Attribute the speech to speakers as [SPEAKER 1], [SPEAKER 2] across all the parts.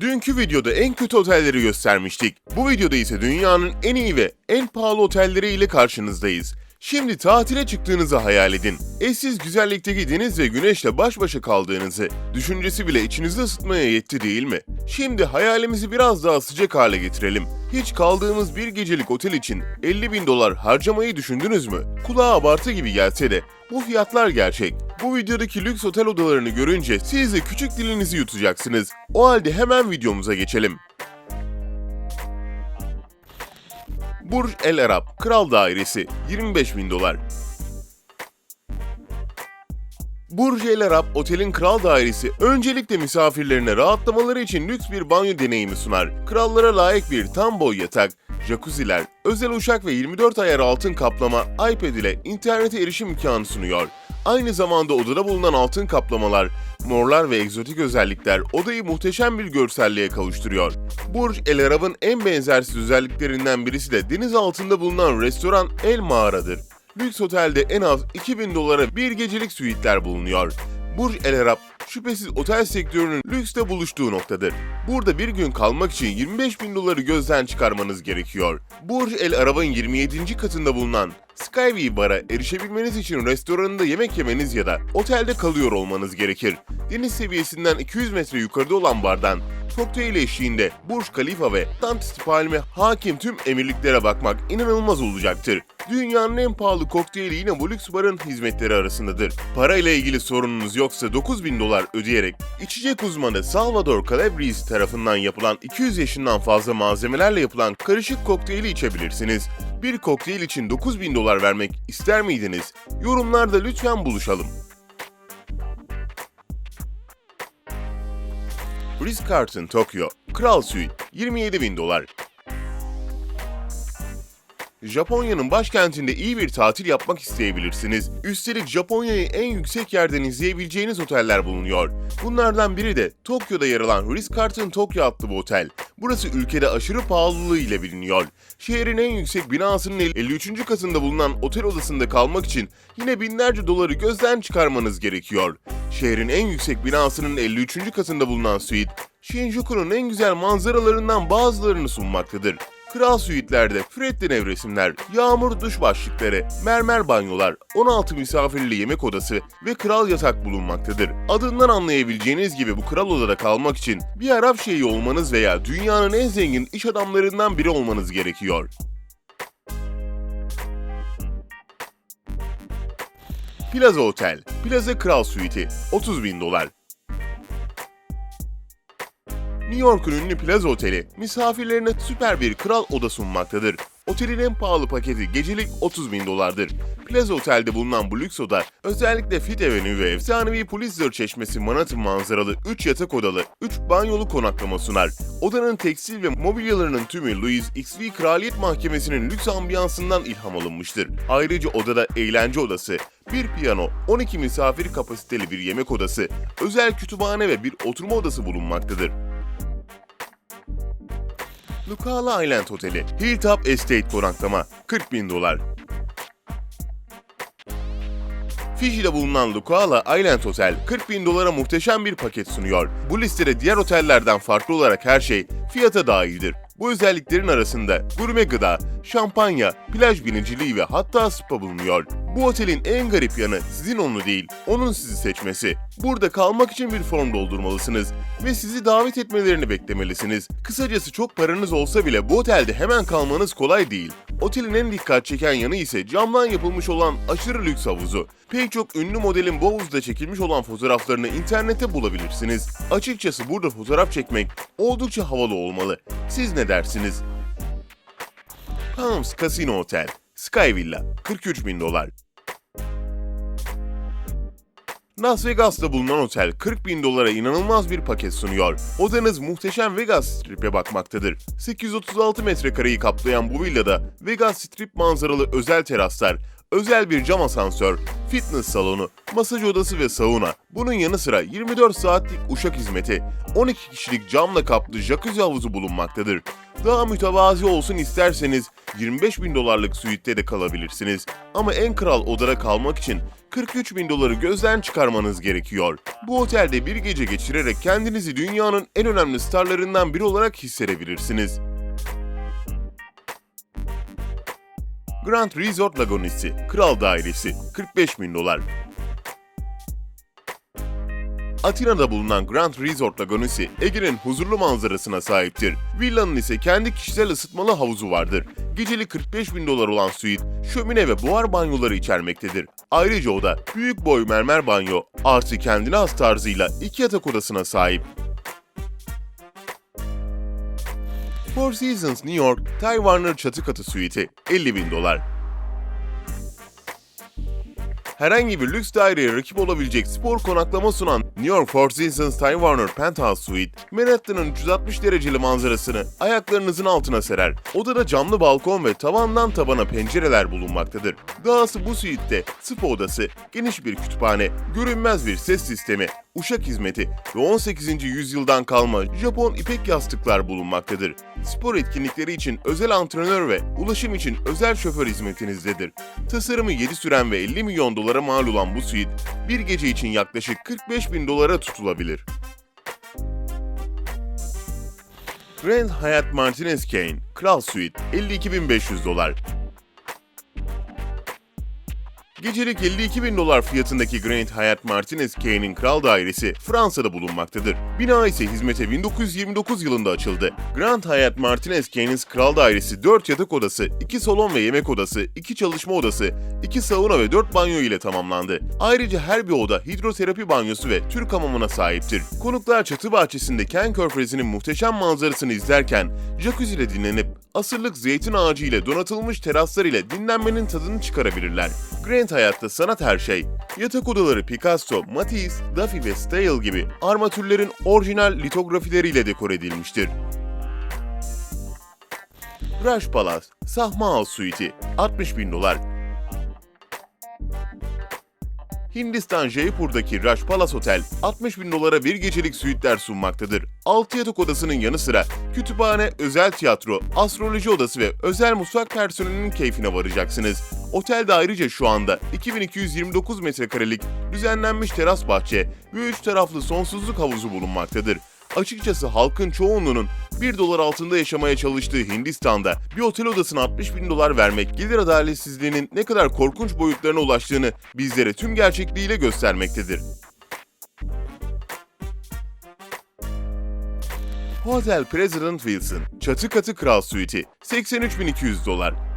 [SPEAKER 1] Dünkü videoda en kötü otelleri göstermiştik. Bu videoda ise dünyanın en iyi ve en pahalı otelleri ile karşınızdayız. Şimdi tatile çıktığınızı hayal edin. Eşsiz güzellikteki deniz ve güneşle baş başa kaldığınızı, düşüncesi bile içinizi ısıtmaya yetti değil mi? Şimdi hayalimizi biraz daha sıcak hale getirelim. Hiç kaldığımız bir gecelik otel için 50 bin dolar harcamayı düşündünüz mü? Kulağa abartı gibi gelse de bu fiyatlar gerçek. Bu videodaki lüks otel odalarını görünce siz de küçük dilinizi yutacaksınız. O halde hemen videomuza geçelim. Burj El Arab Kral Dairesi 25 bin dolar. Burj El Arab Otel'in kral dairesi öncelikle misafirlerine rahatlamaları için lüks bir banyo deneyimi sunar. Krallara layık bir tam boy yatak, jacuzziler, özel uşak ve 24 ayar altın kaplama iPad ile internete erişim imkanı sunuyor. Aynı zamanda odada bulunan altın kaplamalar, morlar ve egzotik özellikler odayı muhteşem bir görselliğe kavuşturuyor. Burj El Arab'ın en benzersiz özelliklerinden birisi de deniz altında bulunan restoran El Mağara'dır. Lüks otelde en az 2000 dolara bir gecelik suitler bulunuyor. Burj El Arab şüphesiz otel sektörünün lüksle buluştuğu noktadır. Burada bir gün kalmak için 25 bin doları gözden çıkarmanız gerekiyor. Burj El Arab'ın 27. katında bulunan Skyview Bar'a erişebilmeniz için restoranında yemek yemeniz ya da otelde kalıyor olmanız gerekir. Deniz seviyesinden 200 metre yukarıda olan bardan kokteyl eşliğinde Burj Khalifa ve Dantist Palmi hakim tüm emirliklere bakmak inanılmaz olacaktır. Dünyanın en pahalı kokteyli yine bu lüks barın hizmetleri arasındadır. Para ile ilgili sorununuz yoksa 9000 dolar ödeyerek içecek uzmanı Salvador Calabrese tarafından yapılan 200 yaşından fazla malzemelerle yapılan karışık kokteyli içebilirsiniz. Bir kokteyl için 9000 dolar vermek ister miydiniz? Yorumlarda lütfen buluşalım. Ritz-Carlton Tokyo Kral Suite 27 bin dolar. Japonya'nın başkentinde iyi bir tatil yapmak isteyebilirsiniz. Üstelik Japonya'yı en yüksek yerden izleyebileceğiniz oteller bulunuyor. Bunlardan biri de Tokyo'da yer alan Ritz-Carlton Tokyo adlı bu otel. Burası ülkede aşırı pahalılığı ile biliniyor. Şehrin en yüksek binasının 53. katında bulunan otel odasında kalmak için yine binlerce doları gözden çıkarmanız gerekiyor. Şehrin en yüksek binasının 53. katında bulunan suite, Shinjuku'nun en güzel manzaralarından bazılarını sunmaktadır. Kral suitlerde Fred'den nevresimler, yağmur duş başlıkları, mermer banyolar, 16 misafirli yemek odası ve kral yatak bulunmaktadır. Adından anlayabileceğiniz gibi bu kral odada kalmak için bir Arap şeyhi olmanız veya dünyanın en zengin iş adamlarından biri olmanız gerekiyor. Plaza Otel, Plaza Kral Suite'i, 30 bin dolar. New York'un ünlü Plaza Oteli, misafirlerine süper bir kral oda sunmaktadır. Otelin en pahalı paketi gecelik 30 bin dolardır. Plaza Otel'de bulunan bu lüks oda, özellikle Fifth Avenue ve efsanevi Pulitzer Çeşmesi Manhattan manzaralı 3 yatak odalı, 3 banyolu konaklama sunar. Odanın tekstil ve mobilyalarının tümü Louis XV Kraliyet Mahkemesi'nin lüks ambiyansından ilham alınmıştır. Ayrıca odada eğlence odası, bir piyano, 12 misafir kapasiteli bir yemek odası, özel kütüphane ve bir oturma odası bulunmaktadır. Lucala Island Oteli, Hilltop Estate konaklama, 40 bin dolar. Fiji'de bulunan Lucala Island Otel 40 bin dolara muhteşem bir paket sunuyor. Bu listede diğer otellerden farklı olarak her şey fiyata dahildir. Bu özelliklerin arasında gurme gıda, şampanya, plaj biniciliği ve hatta spa bulunuyor. Bu otelin en garip yanı sizin onu değil, onun sizi seçmesi. Burada kalmak için bir form doldurmalısınız ve sizi davet etmelerini beklemelisiniz. Kısacası çok paranız olsa bile bu otelde hemen kalmanız kolay değil. Otelin en dikkat çeken yanı ise camdan yapılmış olan aşırı lüks havuzu. Pek çok ünlü modelin bu havuzda çekilmiş olan fotoğraflarını internette bulabilirsiniz. Açıkçası burada fotoğraf çekmek oldukça havalı olmalı. Siz ne dersiniz? Palms Casino Otel, Sky Villa, 43 bin dolar. Las Vegas'ta bulunan otel 40 bin dolara inanılmaz bir paket sunuyor. Odanız muhteşem Vegas Strip'e bakmaktadır. 836 metrekareyi kaplayan bu villada Vegas Strip manzaralı özel teraslar, özel bir cam asansör, fitness salonu, masaj odası ve sauna. Bunun yanı sıra 24 saatlik uşak hizmeti, 12 kişilik camla kaplı jacuzzi havuzu bulunmaktadır. Daha mütevazi olsun isterseniz 25 bin dolarlık suitte de kalabilirsiniz. Ama en kral odada kalmak için 43 bin doları gözden çıkarmanız gerekiyor. Bu otelde bir gece geçirerek kendinizi dünyanın en önemli starlarından biri olarak hissedebilirsiniz. Grand Resort Lagonisi, Kral Dairesi, 45 bin dolar. Atina'da bulunan Grand Resort Lagonisi, Ege'nin huzurlu manzarasına sahiptir. Villanın ise kendi kişisel ısıtmalı havuzu vardır. Geceli 45 bin dolar olan suite, şömine ve buhar banyoları içermektedir. Ayrıca oda, büyük boy mermer banyo, artı kendine has tarzıyla iki yatak odasına sahip. Four Seasons New York, Ty Warner çatı katı suite'i 50 bin dolar. Herhangi bir lüks daireye rakip olabilecek spor konaklama sunan New York Four Seasons Time Warner Penthouse Suite, Manhattan'ın 360 dereceli manzarasını ayaklarınızın altına serer. Odada camlı balkon ve tavandan tabana pencereler bulunmaktadır. Dahası bu suite'de spa odası, geniş bir kütüphane, görünmez bir ses sistemi, uşak hizmeti ve 18. yüzyıldan kalma Japon ipek yastıklar bulunmaktadır. Spor etkinlikleri için özel antrenör ve ulaşım için özel şoför hizmetinizdedir. Tasarımı 7 süren ve 50 milyon dolara mal olan bu suite, bir gece için yaklaşık 45 bin dolara tutulabilir. Grand Hyatt Martinez Kane, Kral Suite, 52.500 dolar. Gecelik 52 bin dolar fiyatındaki Grand Hyatt Martinez Kane'in kral dairesi Fransa'da bulunmaktadır. Bina ise hizmete 1929 yılında açıldı. Grand Hyatt Martinez Kane'in kral dairesi 4 yatak odası, 2 salon ve yemek odası, 2 çalışma odası, 2 sauna ve 4 banyo ile tamamlandı. Ayrıca her bir oda hidroterapi banyosu ve Türk hamamına sahiptir. Konuklar çatı bahçesinde Ken Körfezi'nin muhteşem manzarasını izlerken jacuzzi ile dinlenip asırlık zeytin ağacı ile donatılmış teraslar ile dinlenmenin tadını çıkarabilirler. Grand Hayatta sanat her şey. Yatak odaları Picasso, Matisse, Duffy ve Stahl gibi armatürlerin orijinal litografileriyle dekor edilmiştir. Raj Palace, Sahma House Suite'i, 60 bin dolar. Hindistan Jaipur'daki Raj Palace Otel 60 bin dolara bir gecelik suitler sunmaktadır. 6 yatak odasının yanı sıra kütüphane, özel tiyatro, astroloji odası ve özel mutfak personelinin keyfine varacaksınız. Otelde ayrıca şu anda 2229 metrekarelik düzenlenmiş teras bahçe ve 3 taraflı sonsuzluk havuzu bulunmaktadır. Açıkçası halkın çoğunluğunun 1 dolar altında yaşamaya çalıştığı Hindistan'da bir otel odasına 60 bin dolar vermek gelir adaletsizliğinin ne kadar korkunç boyutlarına ulaştığını bizlere tüm gerçekliğiyle göstermektedir. Hotel President Wilson, çatı katı kral suiti, 83.200 dolar.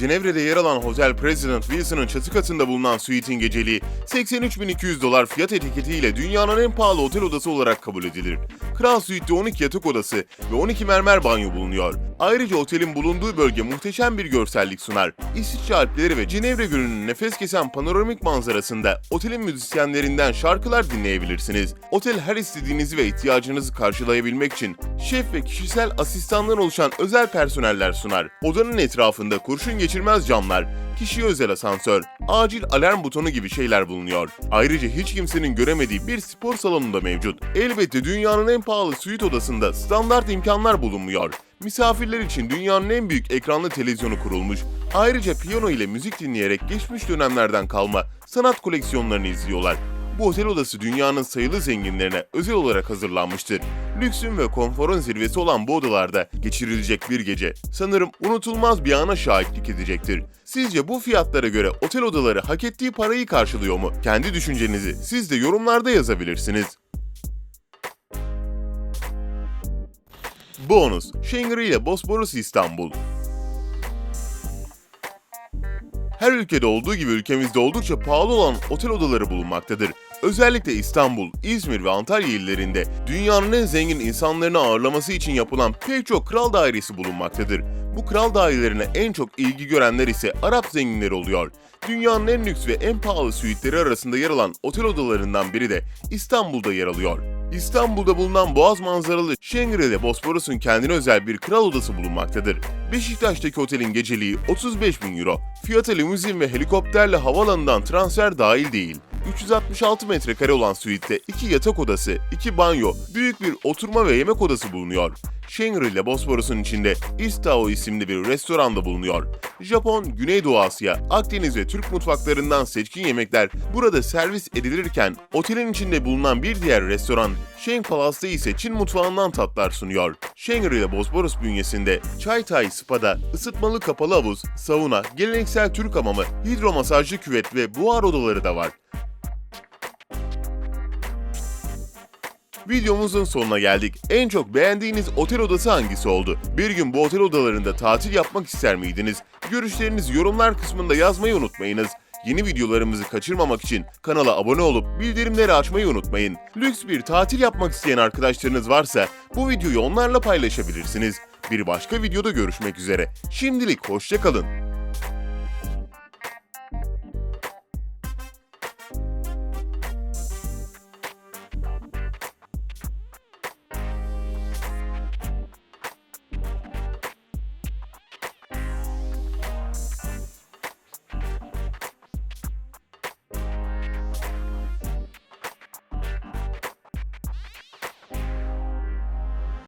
[SPEAKER 1] Cenevre'de yer alan Hotel President Wilson'ın çatı katında bulunan suite'in geceliği 83.200 dolar fiyat etiketiyle dünyanın en pahalı otel odası olarak kabul edilir. Kral Suite'de 12 yatak odası ve 12 mermer banyo bulunuyor. Ayrıca otelin bulunduğu bölge muhteşem bir görsellik sunar. İsviçre Alpleri ve Cenevre Gölü'nün nefes kesen panoramik manzarasında otelin müzisyenlerinden şarkılar dinleyebilirsiniz. Otel her istediğinizi ve ihtiyacınızı karşılayabilmek için şef ve kişisel asistandan oluşan özel personeller sunar. Odanın etrafında kurşun geçirmez camlar, kişiye özel asansör, acil alarm butonu gibi şeyler bulunuyor. Ayrıca hiç kimsenin göremediği bir spor salonu da mevcut. Elbette dünyanın en pahalı suite odasında standart imkanlar bulunmuyor. Misafirler için dünyanın en büyük ekranlı televizyonu kurulmuş. Ayrıca piyano ile müzik dinleyerek geçmiş dönemlerden kalma sanat koleksiyonlarını izliyorlar. Bu otel odası dünyanın sayılı zenginlerine özel olarak hazırlanmıştır. Lüksün ve konforun zirvesi olan bu odalarda geçirilecek bir gece sanırım unutulmaz bir ana şahitlik edecektir. Sizce bu fiyatlara göre otel odaları hak ettiği parayı karşılıyor mu? Kendi düşüncenizi siz de yorumlarda yazabilirsiniz. Bonus, Shangri-La Bosporus İstanbul. Her ülkede olduğu gibi ülkemizde oldukça pahalı olan otel odaları bulunmaktadır. Özellikle İstanbul, İzmir ve Antalya illerinde dünyanın en zengin insanlarını ağırlaması için yapılan pek çok kral dairesi bulunmaktadır. Bu kral dairelerine en çok ilgi görenler ise Arap zenginleri oluyor. Dünyanın en lüks ve en pahalı suitleri arasında yer alan otel odalarından biri de İstanbul'da yer alıyor. İstanbul'da bulunan boğaz manzaralı Şengri'de Bosporus'un kendine özel bir kral odası bulunmaktadır. Beşiktaş'taki otelin geceliği 35 bin euro. Fiyata limuzin ve helikopterle havalanından transfer dahil değil. 366 metrekare olan suite'de 2 yatak odası, 2 banyo, büyük bir oturma ve yemek odası bulunuyor. Shangri-La Bosporus'un içinde Istao isimli bir restoranda bulunuyor. Japon, Güneydoğu Asya, Akdeniz ve Türk mutfaklarından seçkin yemekler burada servis edilirken otelin içinde bulunan bir diğer restoran Sheng Palace'da ise Çin mutfağından tatlar sunuyor. Shangri-La Bosporus bünyesinde Chai Tai Spa'da ısıtmalı kapalı havuz, sauna, geleneksel Türk hamamı, hidromasajlı küvet ve buhar odaları da var. Videomuzun sonuna geldik. En çok beğendiğiniz otel odası hangisi oldu? Bir gün bu otel odalarında tatil yapmak ister miydiniz? Görüşlerinizi yorumlar kısmında yazmayı unutmayınız. Yeni videolarımızı kaçırmamak için kanala abone olup bildirimleri açmayı unutmayın. Lüks bir tatil yapmak isteyen arkadaşlarınız varsa bu videoyu onlarla paylaşabilirsiniz. Bir başka videoda görüşmek üzere. Şimdilik hoşçakalın.